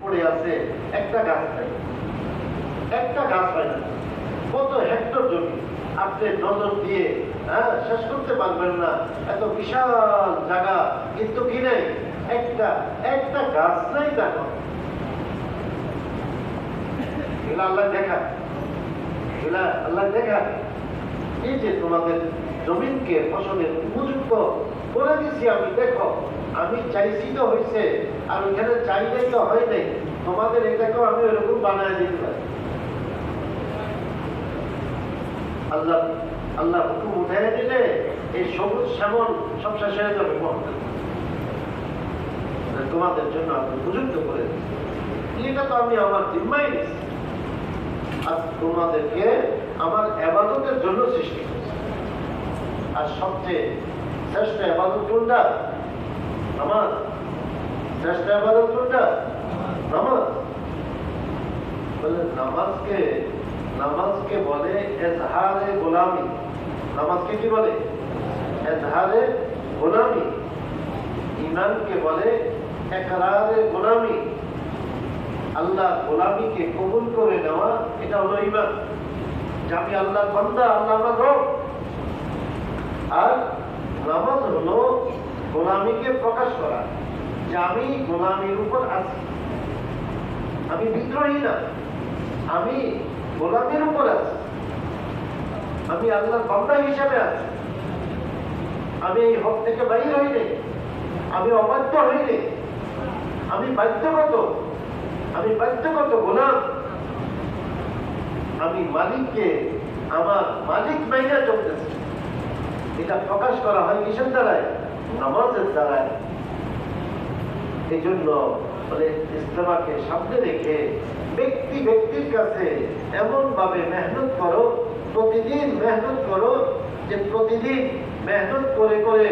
পড়ে আছে একটা গাছ নাই। একটা গাছ হয় না কত হেক্টর জমি? আপনি নজর দিয়ে হ্যাঁ শেষ করতে পারবেন না। এত বিশাল জায়গা, কিন্তু কি নেই? একটা একটা গাছ নাই দেখো। আল্লাহ দেখা আল্লাহ দেখা এই যে তোমাদের জমিনকে ফসলের উপযুক্ত করে দিছি আমি, দেখো। আমি চাইছি তো হয়েছে আর ওইখানে চাইলেই তো হয় নাই। তোমাদের এটাকেও আমি ওরকম বানায় দিতে পারি। আল্লাহ আল্লাহ হুকুম উঠে দিলে এই সবুজ শ্যামল সব শেষ হয়ে যাবে তোমাদের জন্য আমি উপযুক্ত করে এটা তো আমি আমার জিম্মাই নিচ্ছি আর তোমাদেরকে আমার এবাদতের জন্য সৃষ্টি করেছি। আর সবচেয়ে শ্রেষ্ঠ এবাদত কোনটা? নামাজ শ্রেষ্ঠ এবাদত কোনটা নামাজ বলে নামাজকে নামাজকে বলে এজহারে গোলামি নামাজকে কি বলে এজহারে গোলামি ইমানকে বলে একরারে গোলামি আল্লাহ গোলামিকে কবুল করে নেওয়া এটা হলো ইমান যে আমি আল্লাহ বান্দা আল্লাহ আমার রব আর নামাজ হলো গোলামিকে প্রকাশ করা, যে আমি গোলামির উপর আছি। আমি বিদ্রোহী না, আমি গোলামির উপর আছি। আমি আল্লাহর বান্দা হিসাবে আছি। আমি এই হক থেকে বাইর হইনি আমি অবাধ্য হইনি আমি বাধ্যগত আমি বাধ্যগত গোলাম। আমি মালিককে, আমার মালিক মাইনা চলতেছে। এটা প্রকাশ করা হয় কিসের দ্বারায়? নামাজের দ্বারায় এই জন্য বলে ইসলামাকে সামনে রেখে ব্যক্তি ব্যক্তির কাছে এমন ভাবে মেহনত করো, প্রতিদিন মেহনত করো যে প্রতিদিন মেহনত করে করে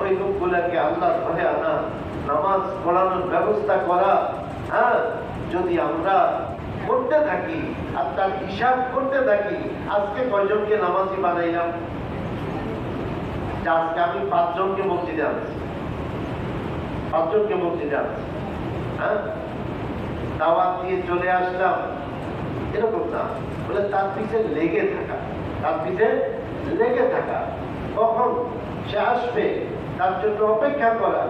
ওই লোকগুলাকে আল্লাহ ঘরে আনা, নামাজ পড়ানোর ব্যবস্থা করা। হ্যাঁ যদি আমরা করতে থাকি আর তার হিসাব করতে থাকি, আজকে কয়জনকে নামাজি বানাইলাম? যে আজকে আমি পাঁচজনকে মসজিদে পাঁচজনকে হ্যাঁ? দিয়ে চলে আসলাম। এরকম না। বলে তার পিছে লেগে থাকা। তার পিছে লেগে থাকা। কখন? সে আসবে, তার জন্য অপেক্ষা করা।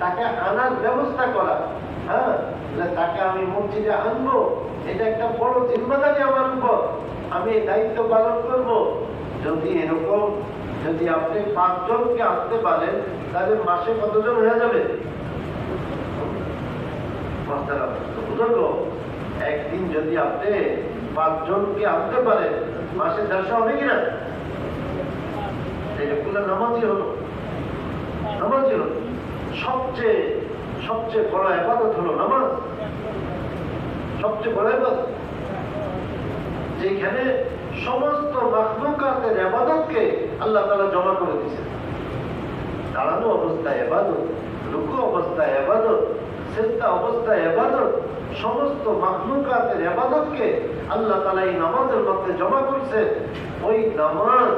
তাকে আনার ব্যবস্থা করা। হ্যাঁ? তাকে আমি মসজিদে আনব। এটা একটা বড় জিম্মাদারি আমার উপর। আমি এই দায়িত্ব পালন করব। যদি এরকম যদি আপনি পাঁচজনকে আনতে পারেন, তাহলে মাসে কতজন হয়ে যাবে? একদিন যদি আপনি পাঁচজনকে আনতে পারেন, মাসে দেড়শো হবে কিনা? নামাজি হলো। নামাজি হলো। সবচেয়ে সবচেয়ে বড় এবাদত হলো নামাজ। সবচেয়ে বড় এবাদত যেখানে সমস্ত মাখলুকাতের এবাদতকে আল্লাহ তালা জমা করে দিয়েছেন। দাঁড়ানো অবস্থায় এবাদত রুকু অবস্থায় এবাদত সেদ্ধা অবস্থায় এবাদত সমস্ত মাখলুকাতের এবাদতকে আল্লাহ তালা এই নামাজের মধ্যে জমা করছে ওই নামাজ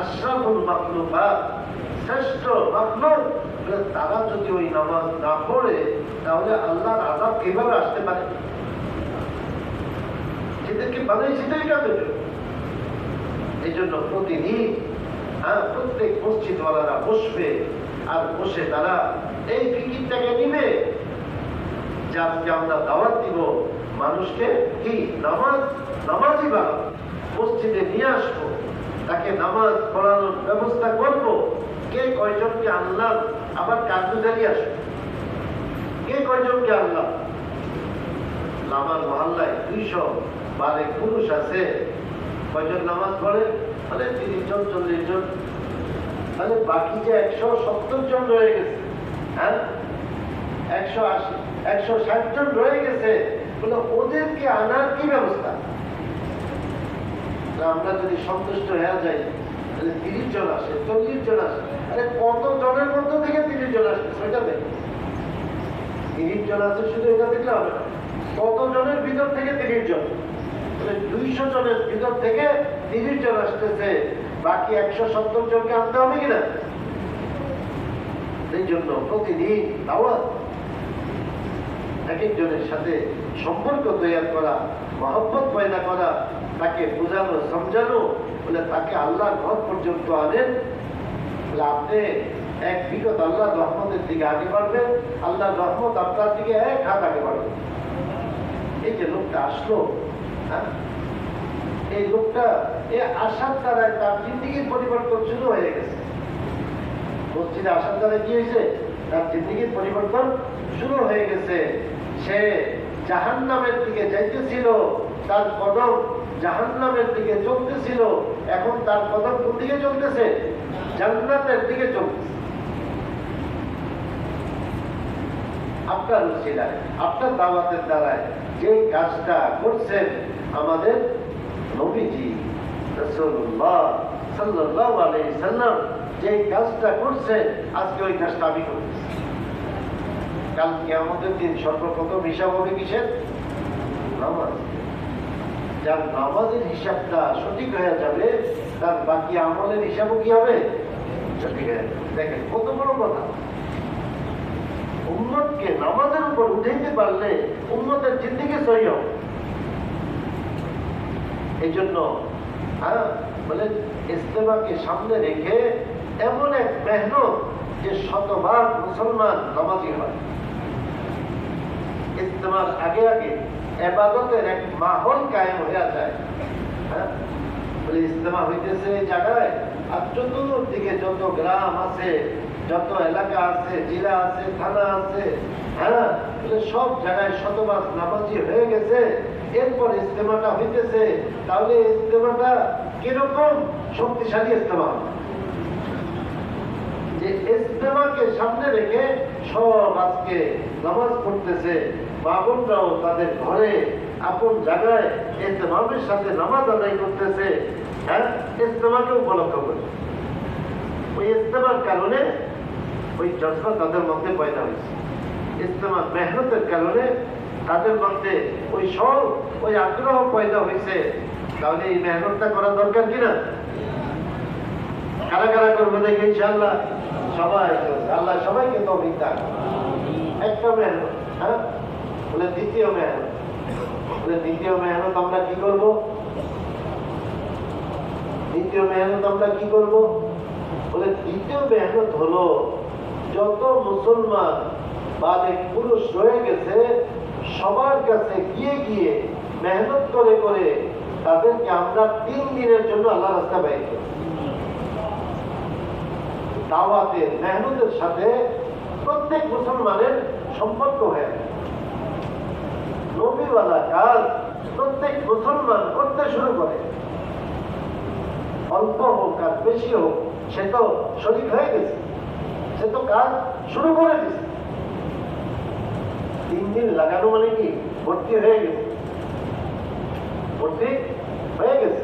আশরাফুল মাখলুকাত, শ্রেষ্ঠ মাখলুক তারা যদি ওই নামাজ না পড়ে, তাহলে আল্লাহর আজাব কীভাবে আসতে পারে? যেদেরকে বানাই সেটাই কাদের এই জন্য প্রতিদিন হ্যাঁ প্রত্যেক মসজিদওয়ালারা বসবে আর বসে তারা এই ফিকিরটাকে নিবে। যে আজকে আমরা দাওয়াত দিব, মানুষকে কি, নামাজ নামাজি বানাবো মসজিদে নিয়ে আসব, তাকে নামাজ পড়ানোর ব্যবস্থা করব। কে কয়জনকে আনলাম, আবার কার্যকারী আসব? কে কয়জনকে আনলাম? আমার মহল্লায় দুইশো বারে পুরুষ আছে কয়জন নামাজ পড়ে? মানে তিরিশ জন চল্লিশ জন তাহলে বাকি যে একশো সত্তর জন রয়ে গেছে হ্যাঁ? একশো আশি, একশো ষাট জন রয়ে গেছে, বলে ওদেরকে আনার কি ব্যবস্থা? আমরা যদি সন্তুষ্ট হয়ে যাই, তাহলে তিরিশ জন আসে চল্লিশ জন আসে। আরে কত জনের মধ্য থেকে তিরিশ জন আসবে? সেটা দেখ। তিরিশ জন আছে শুধু এটা দেখলে হবে কত জনের ভিতর থেকে তিরিশ জন দুইশো জনের ভিতর থেকে তিরিশ জন আসতেছে, বাকি একশো সত্তর জনকে আনতে হবে কিনা? এই জন্য প্রতিদিন দাওয়াত। এক একজনের সাথে সম্পর্ক তৈরি করা, মহব্বত পয়দা করা, তাকে বোঝানো, সমঝানো, বলে তাকে আল্লাহর ঘর পর্যন্ত আনেন। বলে আপনি এক বিগত আল্লাহর রহমতের দিকে আগে বাড়বেন, আল্লাহর রহমত আপনার দিকে এক হাত আগে বাড়বে। এই যে লোকটা আসলো এই লোকটা এই দ্বারা তার জিন্দিগির পরিবর্তন শুরু হয়ে গেছে। মসজিদে দ্বারা কি হয়েছে? তার জিন্দিগির পরিবর্তন শুরু হয়ে গেছে। সে জাহান নামের দিকে যাইতেছিল, তার কদম জাহান নামের দিকে চলতেছিল, এখন তার কদম কোন দিকে চলতেছে? জান্নাতের দিকে চলতেছে। আপনার উচিলায়, আপনার দাওয়াতের দ্বারায় যে কাজটা করছেন আমাদের নবীজি যে কাজটা করছে আজকে ওই কাজটা আমি করতেছি। কালকে আমাদের দিন সর্বপ্রথম হিসাব হবে কিসের? নামাজ। যার নামাজের হিসাবটা সঠিক হয়ে যাবে, তার বাকি আমলের হিসাবও কি হবে? সঠিক হয়ে যাবে। দেখেন, কত বড় কথা। উন্মতকে নামাজের উপর উঠাইতে পারলে উন্মতের জিন্দিগি সহি এই জন্য হ্যাঁ বলে ইস্তেমাকে সামনে রেখে এমন এক মেহনত যে শতভাগ মুসলমান নামাজি হয়। ইস্তেমার আগে আগে এবাদতের এক মাহল কায়েম হয়ে যায়। হ্যাঁ বলে ইস্তেমা হইতেছে জায়গায়, আর চতুর্দিকে যত গ্রাম আছে যত এলাকা আছে, জেলা আছে, থানা আছে হ্যাঁ? সব জায়গায় শতভাগ নামাজি হয়ে গেছে। এরপর ইস্তেমাটা হইতেছে। তাহলে ইস্তেমাটা কীরকম? শক্তিশালী ইস্তেমা? যে ইস্তেমাকে সামনে রেখে সব আজকে নামাজ পড়তেছে। বাবনরাও তাদের ঘরে, আপন জায়গায় ইস্তেমামের সাথে নামাজ আদায় করতেছে। হ্যাঁ? ইস্তেমাকে উপলক্ষ করে। ওই ইস্তেমার কারণে ওই জজ্বা তাদের মধ্যে পয়দা হয়েছে। ইস্তেমার মেহনতের কারণে তাদের মধ্যে ওই সব ওই আগ্রহ পয়দা হয়েছে। তাহলে এই মেহনতটা করা দরকার কিনা কারা কারা করবে দেখে ইনশাল্লাহ সবাই। আল্লাহ সবাইকে তো অভিজ্ঞতা একটা মেহনত হ্যাঁ? বলে দ্বিতীয় মেহনত। বলে দ্বিতীয় মেহনত আমরা কি করব? দ্বিতীয় মেহনত আমরা কি করব? বলে দ্বিতীয় মেহনত হলো যত মুসলমান বাদে পুরুষ রয়ে গেছে, সবার কাছে গিয়ে গিয়ে মেহনত করে করে তাদেরকে আমরা তিন দিনের জন্য আল্লাহ রাস্তা ব্যয় দাওয়াতের মেহনতের সাথে প্রত্যেক মুসলমানের সম্পর্ক হয়ে। নবীওয়ালা কাজ প্রত্যেক মুসলমান করতে শুরু করে। অল্প হোক আর বেশি হোক, সে তো শরীর হয়ে গেছে। সে তো কাজ শুরু করে দিছে। তিন দিন লাগানো মানে কি? ভর্তি হয়ে গেছে। ভর্তি হয়ে গেছে।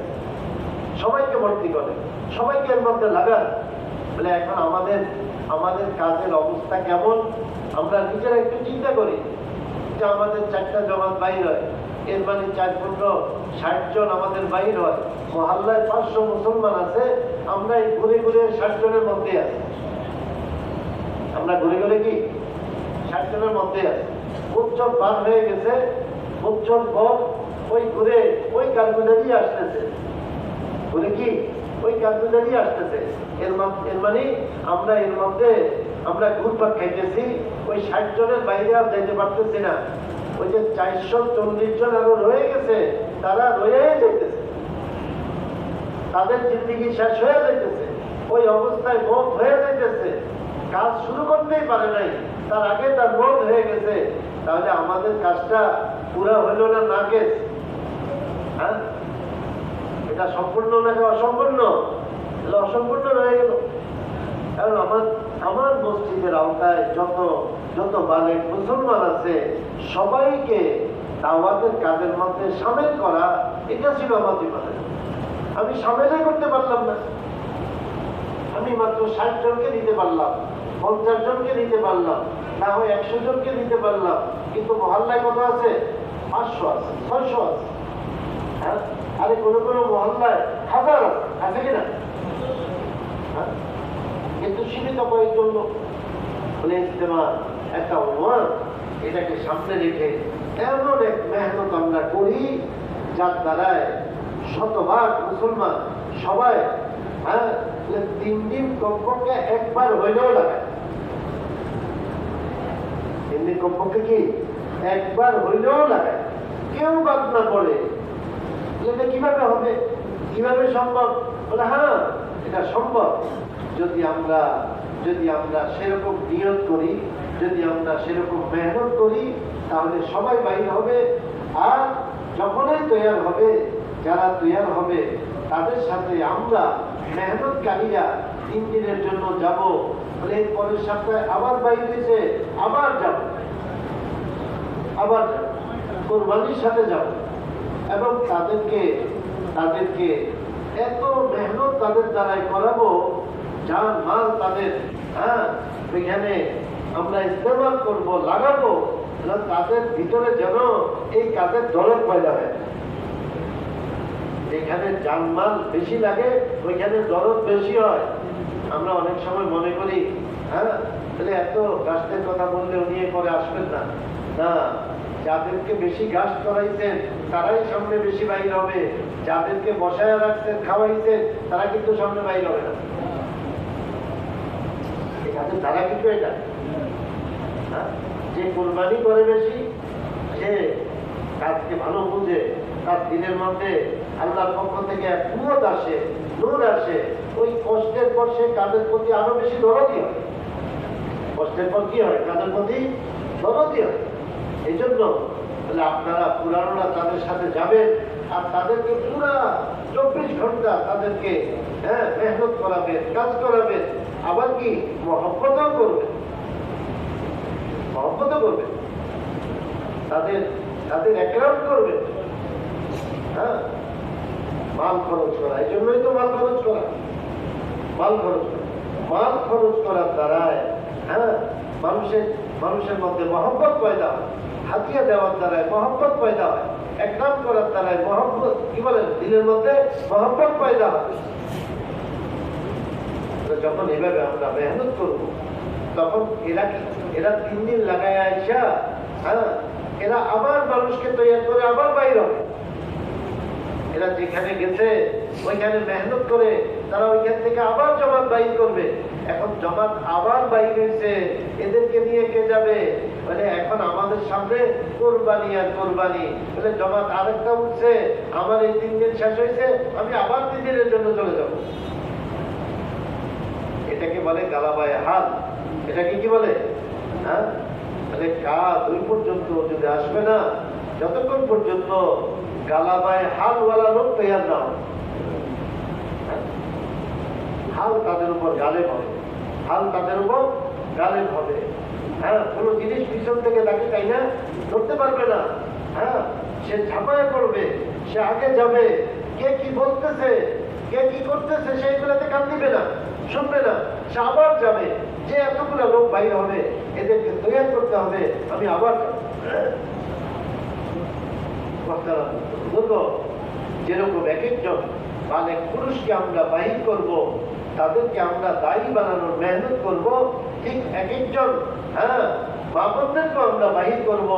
সবাইকে ভর্তি করে। সবাইকে এর মধ্যে লাগান। বলে, এখন আমাদের আমাদের কাজের অবস্থা কেমন? আমরা নিজেরা একটু চিন্তা করি যে আমাদের চারটা জমাত বাইর হয়। এর মানে চার পনেরো ষাট জন আমাদের বাইর হয়। মহল্লায় পাঁচশো মুসলমান আছে। আমরা এই ঘুরে ঘুরে ষাট জনের মধ্যে আছি। আমরা ঘুরে ঘুরে কি? ষাট জনের মধ্যে আছি। উৎসব পার হয়ে গেছে উৎসব পর ওই ঘুরে ওই কালগুজারি আসতেছে। ঘুরে কি? ওই কালগুজারি আসতেছে। এর এর মানে আমরা এর মধ্যে আমরা ঘুরপাক খাইতেছি, ওই ষাট জনের বাইরে আর যাইতে পারতেছি না। ওই যে চারশো চল্লিশ জন আরও রয়ে গেছে, তারা রয়ে যাইতেছে। তাদের জিন্দিগি শেষ হয়ে যাইতেছে। ওই অবস্থায় মত হয়ে যাইতেছে। কাজ শুরু করতেই পারে নাই। তার আগে তার মত হয়ে গেছে। তাহলে আমাদের কাজটা পুরা হইল না না গেছ হ্যাঁ? এটা সম্পূর্ণ নাকি অসম্পূর্ণ? এটা অসম্পূর্ণ রয়ে গেল। কারণ আমার আমার মসজিদের আওতায় যত যত বালেক মুসলমান আছে, সবাইকে দাওয়াতের কাজের মধ্যে সামিল করা, এটা ছিল আমার জীবনে আমি সামিলই করতে পারলাম না। আমি মাত্র ষাট জনকে দিতে পারলাম, পঞ্চাশ জনকে দিতে পারলাম, না হয় একশো জনকে দিতে পারলাম, কিন্তু মহল্লায় কত আছে? পাঁচশো আছে, ছয়শো আছে। হ্যাঁ? আরে কোনো কোনো মহল্লায় হাজার আছে কিনা? হ্যাঁ? কিন্তু সীমিত কয়েকজন লোক। বলে ইজতেমা একটা অনুমান এটাকে সামনে রেখে এমন এক মেহনত আমরা করি, যার দ্বারায় শতভাগ মুসলমান সবাই হ্যাঁ তিন দিন কমপক্ষে একবার হইলেও দিন কমপক্ষে কি একবার হইলেও লাগায় কেউ বাদ না এটা কীভাবে হবে? কীভাবে সম্ভব? বলে হ্যাঁ এটা সম্ভব। যদি আমরা যদি আমরা সেরকম নিয়ত করি, যদি আমরা সেরকম মেহনত করি, তাহলে সবাই বাইর হবে। আর যখনই তৈয়ার হবে, যারা তৈয়ার হবে, তাদের সাথে আমরা মেহনতকারীরা তিন দিনের জন্য যাব। বলে পরের সপ্তাহে আবার বাইর হয়েছে আবার যাব। আবার কোরবানির সাথে যাব। এবং তাদেরকে তাদেরকে এত মেহনত তাদের দ্বারাই করাবো, যার মাল তাদের হ্যাঁ ওইখানে আমরা ইস্তেমাল করব, লাগাবো তাদের ভিতরে যেন এই কাজের দরদ পয়দা হয়। যেখানে জানমাল বেশি লাগে, ওইখানে দরদ বেশি হয়। আমরা অনেক সময় মনে করি হ্যাঁ? তাহলে এত গাছের কথা বললে উনি পরে আসবেন না। না, যাদেরকে বেশি ঘাস করাইছেন তারাই সামনে বেশি বাইর হবে। যাদেরকে বসায় রাখছেন, খাওয়াইছেন, তারা কিন্তু সামনে বাইর হবে না। তারা কিন্তু এটা। হ্যাঁ? যে কোরবানি করে বেশি সে কাজকে ভালো বুঝে, তার দিনের মধ্যে আল্লাহর পক্ষ থেকে এক কুয়ত আসে নূর আসে। ওই কষ্টের পর সে কাজের প্রতি আরও বেশি দরদি হয়। কষ্টের পর কি হয়? কাজের প্রতি দরদি হয়। এই জন্য তাহলে আপনারা পুরানোরা তাদের সাথে যাবেন আর তাদেরকে পুরা চব্বিশ ঘণ্টা তাদেরকে হ্যাঁ মেহনত করাবেন, কাজ করাবেন। আবার কি? মহব্বতও করবেন। মহব্বতও করবেন। তাদের তাদের অ্যাকাউন্ট করবেন। হ্যাঁ? মাল খরচ করা, এই জন্যই তো মাল খরচ করা। মাল খরচ করা। মাল খরচ করার দ্বারায় হ্যাঁ মানুষের মানুষের মধ্যে মহব্বত পয়দা হয়। হাতিয়া দেওয়ার দ্বারায় মহব্বত পয়দা হয়। একরাম করার দ্বারায় মহব্বত, কি বলেন দিনের মধ্যে মহব্বত পয়দা হয়। যখন এভাবে আমরা মেহনত করব, তখন এরা কি, এরা তিন দিন লাগায় আইসা হ্যাঁ এরা আবার মানুষকে তৈরি করে আবার বাইর হবে। এরা যেখানে গেছে, ওইখানে মেহনত করে তারা ওইখান থেকে আবার জমাত বাইর করবে। এখন জমাত আবার বাইর হয়েছে, এদেরকে নিয়ে কে যাবে? মানে এখন আমাদের সামনে কোরবানি আর কোরবানি। বলে, জমাত আরেকটা উঠছে, আমার এই তিন দিন শেষ হয়েছে, আমি আবার তিন দিনের জন্য চলে যাব। এটাকে বলে গালাবায় হাত এটাকে কি কি বলে? হ্যাঁ? তাহলে কাজ ওই পর্যন্ত যদি আসবে না, যতক্ষণ পর্যন্ত গালাবায় হালওয়ালা লোক তৈয়ার না হয়। হাল তাদের উপর গালে হবে। হাল তাদের উপর গালে হবে। হ্যাঁ কোনো জিনিস পিছন থেকে তাকে তাই না? ধরতে পারবে না। হ্যাঁ সে ঝাঁপায় পড়বে, সে আগে যাবে। কে কি বলতেছে, কে কি করতেছে, সেইগুলোতে কান দিবে না, শুনবে না। সে আবার যাবে। যে এতগুলো লোক বাইর হবে, এদেরকে তৈরি করতে হবে, আমি আবার। যেরকম এক একজন বালেক পুরুষকে আমরা বাহির করব, তাদেরকে আমরা দায়ী বানানোর মেহনত করব, ঠিক এক একজন হ্যাঁ বাপনদেরকেও আমরা বাহির করব।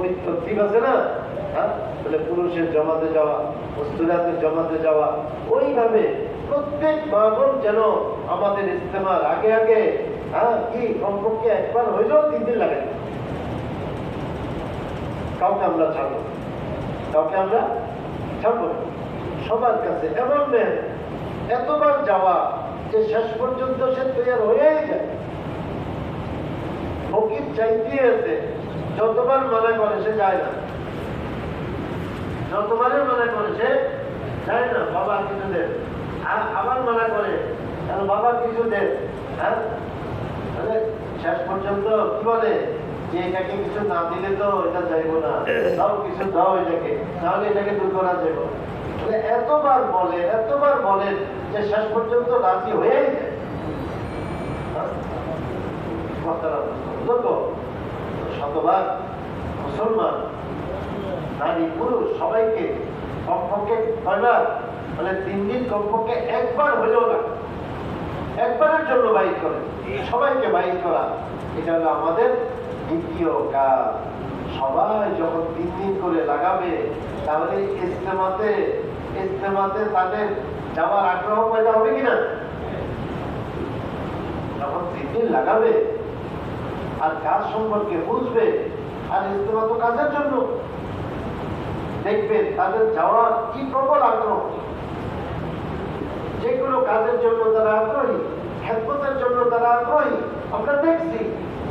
ওই তরতিব আছে না? হ্যাঁ পুরুষের জমাতে যাওয়া মস্তুরাতের জমাতে যাওয়া, ওইভাবে প্রত্যেক বাবন যেন আমাদের ইস্তেমার আগে আগে হ্যাঁ কি কমপক্ষে একবার হইলেও তিন দিন লাগে কাউকে আমরা ছাড়বো। কাউকে আমরা ছাড়বো। সবার কাছে এমন এতবার যাওয়া যে শেষ পর্যন্ত সে তৈরি হয়েই যায়। ফকির চাইতে আছে যতবার মনে করে সে যায় না। যতবারে মনে করে সে যায় না, বাবা কিছু দেন আর আবার মনে করে বাবা কিছু দেন হ্যাঁ? শেষ পর্যন্ত কি বলে? যে এটাকে কিছু না দিলে তো এটা যাইবো না। দাও কিছু, দাও এটাকে। তাহলে এটাকে দূর করা যাবে তাহলে এতবার বলে, এতবার বলেন যে শেষ পর্যন্ত রাজি যায়। হ্যাঁ? শতভাগ মুসলমান, নারী, পুরুষ সবাইকে কমপক্ষে কয়বার মানে তিন দিন কমপক্ষে একবার হলেও না, একবারের জন্য বাইর করে। সবাইকে বাইর করা। এটা হলো আমাদের দ্বিতীয় কাজ, সবাই যখন তিন দিন করে লাগাবে, তাহলে ইস্তেমাতে ইস্তেমাতে তাদের যাওয়ার আগ্রহ পয়দা হবে কিনা? যখন তিন দিন লাগাবে, আর কাজ সম্পর্কে বুঝবে, আর ইস্তেমা তো কাজের জন্য, দেখবেন তাদের যাওয়ার কি প্রবল আগ্রহ। যে কোনো কাজের জন্য তারা আগ্রহী, খেদমতের জন্য তারা আগ্রহী, আমরা দেখছি।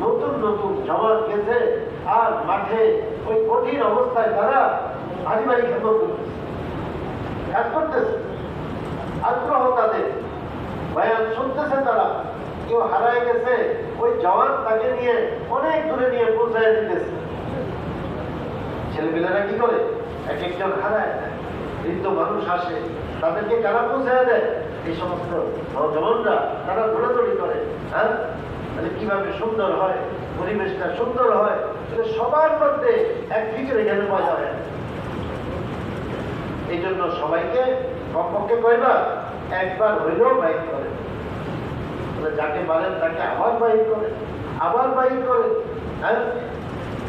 নতুন নতুন জমাত গেছে আর মাঠে ওই কঠিন অবস্থায় তারা আদিবাড়ি খেদমত করতেছে। আগ্রহ তাদের। বয়ান শুনতেছে তারা। কেউ হারায় গেছে, ওই জওয়ান তাকে নিয়ে অনেক দূরে নিয়ে পৌঁছায় দিতেছে। ছেলেপেলেরা কি করে? এক একজন হারায়। বৃদ্ধ মানুষ আসে, তাদেরকে কারা পৌঁছায় দেয়? এই সমস্ত নজওয়ানরা তারা দৌড়াদৌড়ি করে হ্যাঁ? তাহলে কীভাবে সুন্দর হয়? পরিবেশটা সুন্দর হয়? তাহলে সবার মধ্যে এক ফিকের এখানে পাওয়া যাবে এই জন্য সবাইকে কমপক্ষে কয়বার? একবার হইলেও বাইক করে যাকে পারেন তাকে আবার বাইক করে আবার বাইক করে হ্যাঁ?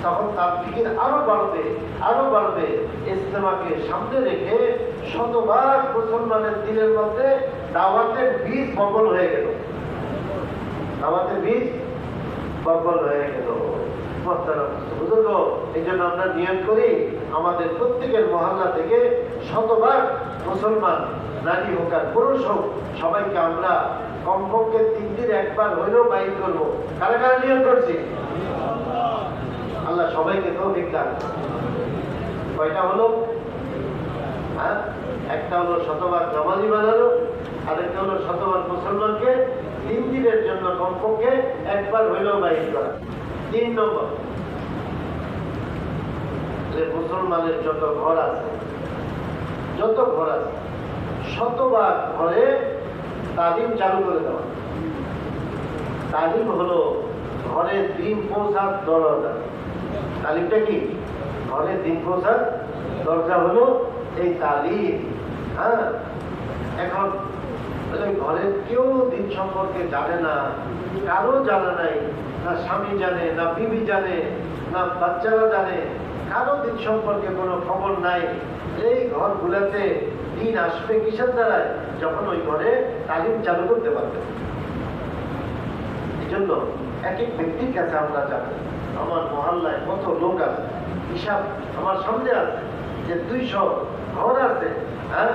তখন তার ফিকির আরও বাড়বে আরও বাড়বে। ইস্তেমাকে সামনে রেখে শতবার মুসলমানের দিনের মধ্যে দাওয়াতের বীজ বপন হয়ে গেল। দাওয়াতের বীজ বপন হয়ে গেল। বুঝলো এই জন্য আমরা নিয়ম করি আমাদের প্রত্যেকের মহল্লা থেকে শতবার মুসলমান, নারী হোক আর পুরুষ হোক, সবাইকে আমরা কমপক্ষে তিন দিন একবার হইলেও বাইক করব। কারা কারা নিয়ম করছি? আল্লাহ সবাইকে তৌফিক দান। কয়টা হলো? হ্যাঁ? একটা হলো শতবার নামাজি বানানো আরেকটা হলো শতবার মুসলমানকে তিন দিনের জন্য কমপক্ষে একবার হইলেও বাইর করা তিন নম্বর, যে মুসলমানের যত ঘর আছে, যত ঘর আছে শতবার ঘরে তালিম চালু করে দেওয়া। তালিম হলো ঘরে দিন পৌঁছার দরজা। তালিমটা কি? ঘরে দিন পৌঁছার দরজা হলো এই তালিম। হ্যাঁ? এখন ঘরের কেউ দিন সম্পর্কে জানে না, কারও জানা নাই, না স্বামী জানে, না বিবি জানে, না বাচ্চারা জানে, কারও দিন সম্পর্কে কোনো খবর নাই। এই ঘরগুলোতে দিন আসবে কিসের দ্বারায়? যখন ওই ঘরে তালিম চালু করতে পারবে। এই জন্য এক এক ব্যক্তির কাছে আমরা যাব আমার মহল্লায় কত লোক আছে, হিসাব আমার সামনে আছে যে দুইশো ঘর আছে হ্যাঁ?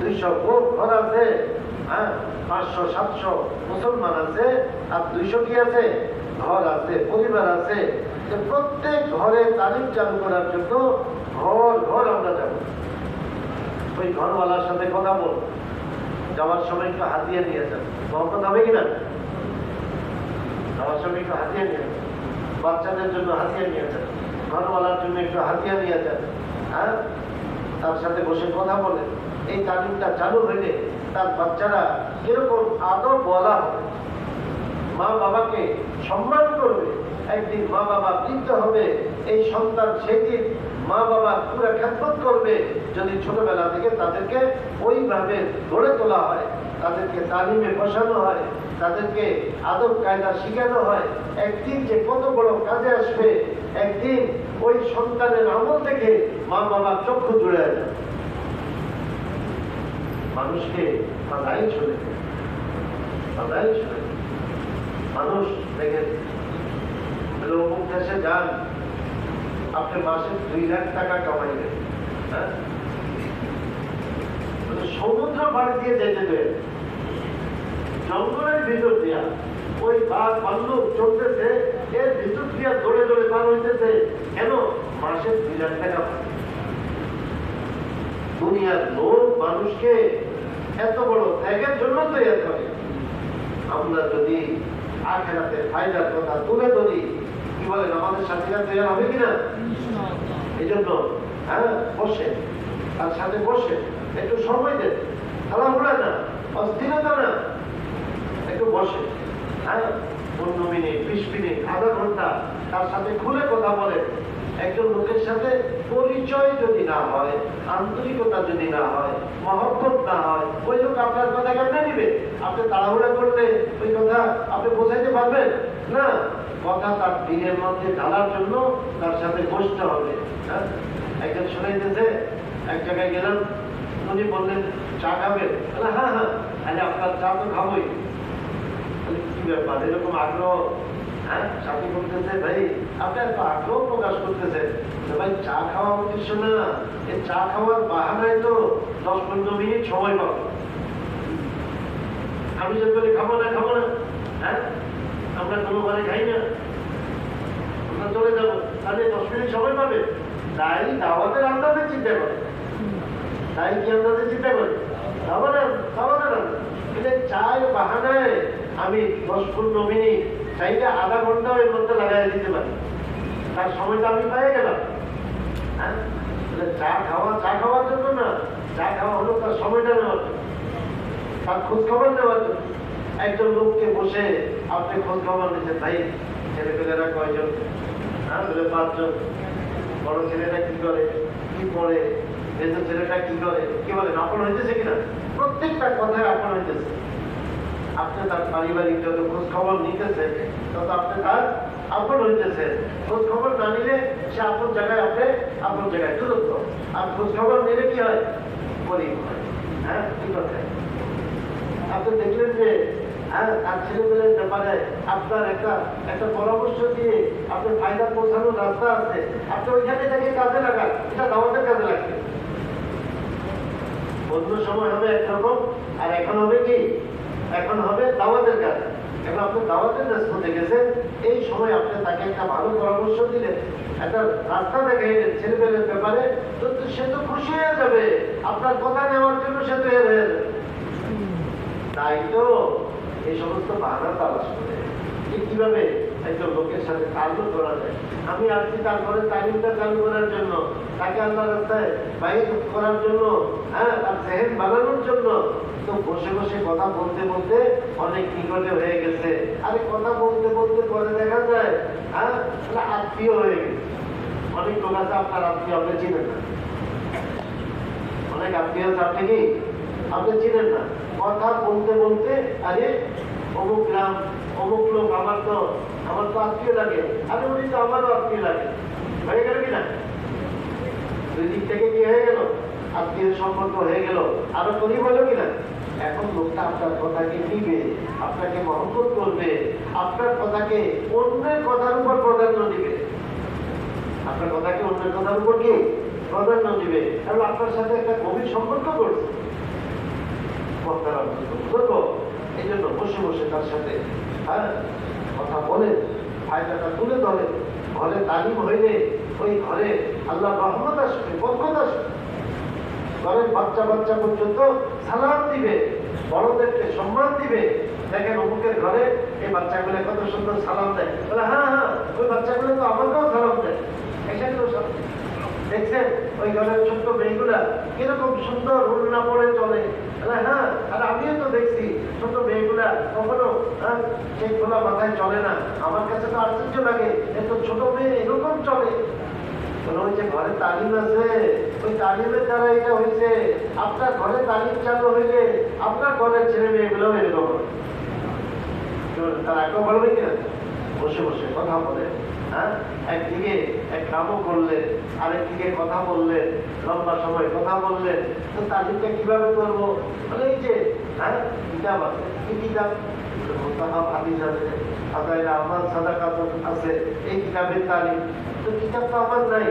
দুইশো ঘর আছে হ্যাঁ পাঁচশো, সাতশো আছে আর দুইশো কি আছে? ঘর আছে প্রত্যেক ঘরে তালিম চালু করার জন্য ঘর ঘর আমরা যাব। ওই ঘরওয়ালার সাথে কথা বল। যাওয়ার সময় একটু হাতিয়ে নিয়ে যান মহব্বত হবে কিনা? যাওয়ার সময় একটু হাতিয়ে নিয়ে যান বাচ্চাদের জন্য হাতিয়ে নিয়ে যান ঘরওয়ালার জন্য একটু হাতিয়ে নিয়ে যান হ্যাঁ তার সাথে বসে কথা বলে। এই তালিমটা চালু হইলে তার বাচ্চারা কীরকম আদর বলা হবে। মা বাবাকে সম্মান করবে। একদিন মা বাবা বৃদ্ধ হবে, এই সন্তান সেদিন মা বাবা পুরো খেদমত করবে। যদি ছোটবেলা থেকে তাদেরকে ওইভাবে গড়ে তোলা হয়, তাদেরকে তালিমে বসানো হয়, তাদেরকে আদব কায়দা শেখানো হয়, একদিন যে কত বড় কাজে আসবে, একদিন ওই সন্তানের আমল থেকে মা বাবা চক্ষু জুড়ে যাবে। মানুষকে বাধাই চলে বাধাই চলে মানুষ দেখেন লোক দেশে যান, আপনি মাসে দুই লাখ টাকা কামাইবেন হ্যাঁ? মানে সমুদ্র পাড়ি দিয়ে যেতে দেবেন জঙ্গলের ভিতর দিয়া, ওই বাঘ ভাল্লুক চলতেছে, এর ভিতর দিয়া দৌড়ে দৌড়ে পার হইতেছে, কেন? মাসে দুই লাখ টাকা দুনিয়ার লোক মানুষকে এত বড় ত্যাগের জন্য তৈরি করে আমরা যদি আখেরাতে ফায়দার কথা তুলে ধরি, কি বলেন আমাদের সাথীরা তৈরি হবে কিনা? এই জন্য হ্যাঁ বসে, তার সাথে বসে, একটু সময় দেন। তাড়াহুড়া না, অস্থিরতা না, একটু বসে হ্যাঁ পনেরো মিনিট, বিশ মিনিট, আধা ঘণ্টা তার সাথে খুলে কথা বলেন। একজন লোকের সাথে পরিচয় যদি না হয়, আন্তরিকতা যদি না হয়, মহব্বত না হয়, ওই লোক আপনার কথা কেমনে নিবে? আপনি তাড়াহুড়া করলে ওই কথা আপনি বোঝাইতে পারবেন? না, কথা তার দিনের মধ্যে ঢালার জন্য তার সাথে বসতে হবে। হ্যাঁ? একজন শোনাইতেছে, এক জায়গায় গেলাম, উনি বললেন, চা খাবেন? হ্যাঁ হ্যাঁ আপনার চা তো খাবোই। কি ব্যাপার? এরকম আগ্রহ হ্যাঁ ভাই আপনি এত আগ্রহ প্রকাশ করতেছে। ভাই, চা খাওয়া উদ্দেশ্য না? চা খাওয়ার বাহানায় তো দশ পনেরো মিনিট সময় পাবো। হ্যাঁ? চলে যাব। তাহলে দশ মিনিট সময় পাবে? তাই দাওয়াতের আন্দাজে চিন্তা করে। তাই কি আন্দাজে চিন্তা করে? দাওয়াতের দাওয়াতের আন্দাজ। এটা চাই বাহানায় আমি দশ পনেরো মিনিট চাইলে আধা ঘণ্টা এর মধ্যে লাগাই দিতে পারি। তার সময়টা আমি পেয়ে গেলাম। হ্যাঁ? চা খাওয়া, চা খাওয়ার জন্য না, চা খাওয়া হলো তার সময়টা নেওয়ার জন্য। তার খোঁজ খবর নেওয়ার জন্য। একজন লোককে বসে আপনি খোঁজ খবর নিচ্ছেন, ভাই, ছেলেপেলেরা কয়জন? হ্যাঁ? বলে পাঁচজন। বড় ছেলেটা কি করে? কি পড়ে? মেজ ছেলেটা কি করে? কি বলে আপন হইতেছে কিনা? প্রত্যেকটা কথায় আপন হইতেছে। আপনি তার পারিবারিক যত খোঁজ খবর নিতেছেন তত আপনি তার আপন হইতেছেন খোঁজ খবর না নিলে সে আপন জায়গায় আপনি আপন জায়গায় দূরত্ব। আর খোঁজ খবর নিলে কি হয়? গরিব হয়। আপনি দেখলেন যে হ্যাঁ ছেলেমেয়ের ব্যাপারে আপনার একটা একটা পরামর্শ দিয়ে আপনার ফায়দা পৌঁছানোর রাস্তা আছে। আপনি ওইখানে থেকে কাজে লাগান। এটা দাওয়াতের কাজে লাগবে। অন্য সময় হবে একরকম। আর এখন হবে কি? এখন হবে দাওয়াতের কাজ। এখন আপনি দাওয়াতের রেসপন্সে গেছেন, এই সময় আপনি তাকে একটা ভালো পরামর্শ দিলেন। একটা রাস্তা দেখাইলেন ছেলেমেয়ের ব্যাপারে, তো সে তো খুশি হয়ে যাবে। আপনার কথা নেওয়ার জন্য সে তো হয়ে যাবে। তাই তো এই সমস্ত বাহানা তালাশ করে। কীভাবে একজন লোকের সাথে তাল্লুক করা যায়। আমি আসছি তারপরে তালিমটা চালু করার জন্য, তাকে আল্লাহ রাস্তায় বাইরে করার জন্য হ্যাঁ তার জেহেন বানানোর জন্য। তো বসে বসে কথা বলতে বলতে অনেক নিকটে হয়ে গেছে। আরে কথা বলতে বলতে পরে দেখা যায় হ্যাঁ আত্মীয় হয়ে গেছে। অনেক লোক আছে, আপনার আত্মীয় আপনি চিনেন না। অনেক আত্মীয় আছে, আপনি কি? আপনি চিনেন না। কথা বলতে বলতে, আরে, অমুক গ্রাম অমুক লোক আমার তো আমার তো আত্মীয় লাগে। আরে উনি তো আমারও আত্মীয় লাগে। হয়ে গেল কিনা? দুই দিক থেকে কি হয়ে গেল? আত্মীয় সম্পর্ক হয়ে গেল। আরও করি বলো কিনা? এখন লোকটা আপনার কথাকে নিবে, আপনাকে মহব্বত করবে, আপনার কথাকে অন্যের কথার উপর প্রাধান্য দিবে। আপনার কথাকে অন্যের কথার উপর কি? প্রাধান্য দিবে। এবং আপনার সাথে একটা গভীর সম্পর্ক করছে। এই জন্য বসে বসে তার সাথে হ্যাঁ কথা বলে, ফায়দাটা তুলে ধরে, ঘরে তালিম হইলে ওই ঘরে আল্লাহ রহমত আসবে, বরকত আসবে। ঘরের বাচ্চা বাচ্চা পর্যন্ত সালাম দিবে, বড়দেরকে সম্মান দিবে। দেখেন অমুকের ঘরে এই বাচ্চাগুলো কত সুন্দর সালাম দেয়। হ্যাঁ হ্যাঁ ওই বাচ্চাগুলো তো আমাকেও সালাম দেয়। এখানেও সালাম দেয়। দেখছেন? ওই ঘরের ছোট্ট মেয়েগুলা কীরকম সুন্দর উন্না পড়ে চলে। হ্যাঁ আর আমিও তো দেখছি ছোট মেয়েগুলা কখনো হ্যাঁ সেই খোলা মাথায় চলে না। আমার কাছে তো আশ্চর্য লাগে এত ছোট মেয়ে এরকম চলে। ওই যে ঘরে তালিম আছে, ওই তালিমের দ্বারা এটা হয়েছে। আপনার ঘরে তালিম চালু হইলে আপনার ঘরের ছেলে মেয়েগুলো এরকম। তারা একদম বলবে কিনা? বসে বসে কথা বলে হ্যাঁ? একদিকে এক কামও করলেন, আরেকদিকে কথা বললেন, লম্বা সময় কথা বললেন, তো তালিমটা কীভাবে করব? মানে এই যে হ্যাঁ কিতাব আছে, কি কিতাব? হাদিস আছে সাদাকাত আছে, এই কিতাবের তালিম। তো কিতাব আমার নাই,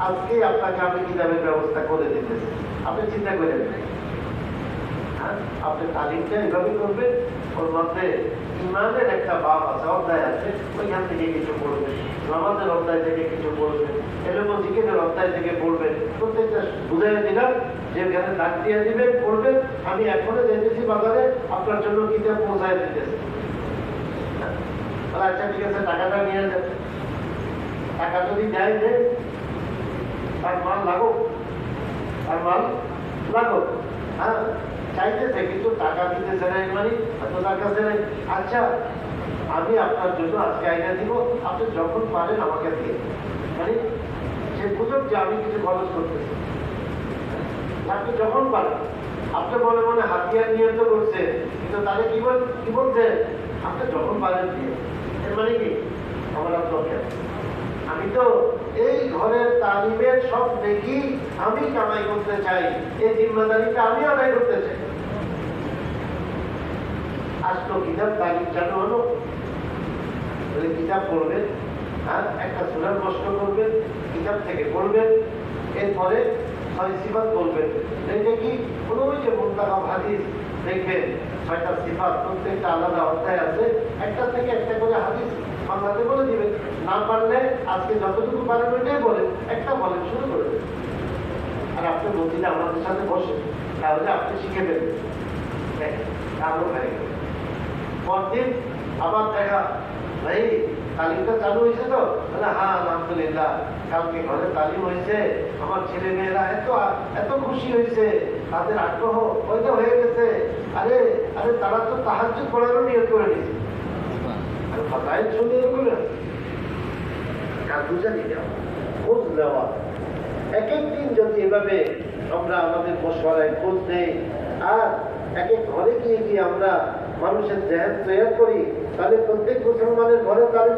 আজকে আপনাকে আমি ব্যবস্থা করে দিতেছি। আপনি চিন্তা করেন হ্যাঁ আপনি তালিমটা এইভাবে করবেন ওর মধ্যে ইমানের একটা বাপ আছে অধ্যায় আছে, ওইখান থেকে কিছু পড়বেন নামাজের অধ্যায় থেকে কিছু পড়বেন এরকম জিকের অধ্যায় থেকে পড়বেন প্রত্যেকটা বুঝাই দিলাম, যে ওখানে ডাক দিয়ে দিবেন পড়বেন আমি এখনও যেতেছি বাজারে, আপনার জন্য কিতাব পৌঁছায় দিতেছি। আচ্ছা ঠিক আছে, টাকাটা নিয়ে যাবে টাকা যদি দেয় দেন তার মাল লাগুক তার মাল লাগুক হ্যাঁ চাইতেছে, কিন্তু টাকা দিতেছে না মানে এত কাছে নাই। আচ্ছা আমি আপনার জন্য আজকে আইনা দিব, আপনি যখন পারেন আমাকে দিয়ে। মানে সে বুঝুক যে আমি কিছু খরচ করতেছি। আপনি যখন পারেন। আপনি মনে মনে হাতিয়ার নিয়ে তো করছে কিন্তু তাহলে কি বল কি বলছে আপনি যখন পারেন দিয়ে। এর মানে কি? আমার আত্মকে আমি তো এই ঘরের তালিমের সব দেখি আমি কামাই করতে চাই। এই জিম্মাদারিটা আমি আদায় করতে চাই। আজ তো কিতাব তালিম চালু হলো। কিতাব পড়বেন আর একটা সুরার কষ্ট করবেন, কিতাব থেকে পড়বেন, এরপরে ছয় সিফাত বলবেন। এটা কি? কোনো ওই যে মোন্তাকাম হাদিস দেখবেন ছয়টা সিফাত, প্রত্যেকটা আলাদা অধ্যায় আছে। একটা থেকে একটা করে হাদিস বাংলাতে বলে দিবেন না পারলে আজকে যতটুকু পারেন ওইটাই বলেন। একটা বলেন, শুরু করে আর আপনি মসজিদে আমাদের সাথে বসেন, তাহলে আপনি শিখে হ্যাঁ আরও হয়ে গেল। পরদিন আবার দেখা, ভাই তালিমটা চালু হয়েছে তো? বলে হ্যাঁ আলহামদুলিল্লাহ, কালকে ঘরে তালিম হয়েছে, আমার ছেলে মেয়েরা এত এত খুশি হয়েছে, তাদের আগ্রহ হয়তো হয়ে গেছে। আরে আরে, তারা তো সাহায্য করারও নিয়োগ করে নিয়েছে। কথায় শুনে এরকম খোঁজ নেওয়া। এক এক দিন যদি এভাবে আমরা আমাদের মশওয়ারায় খোঁজ নেই, আর এক এক ঘরে গিয়ে গিয়ে আমরা মানুষের ধ্যান তৈরি করি তাহলে প্রত্যেক মুসলমানের ঘরে তাদের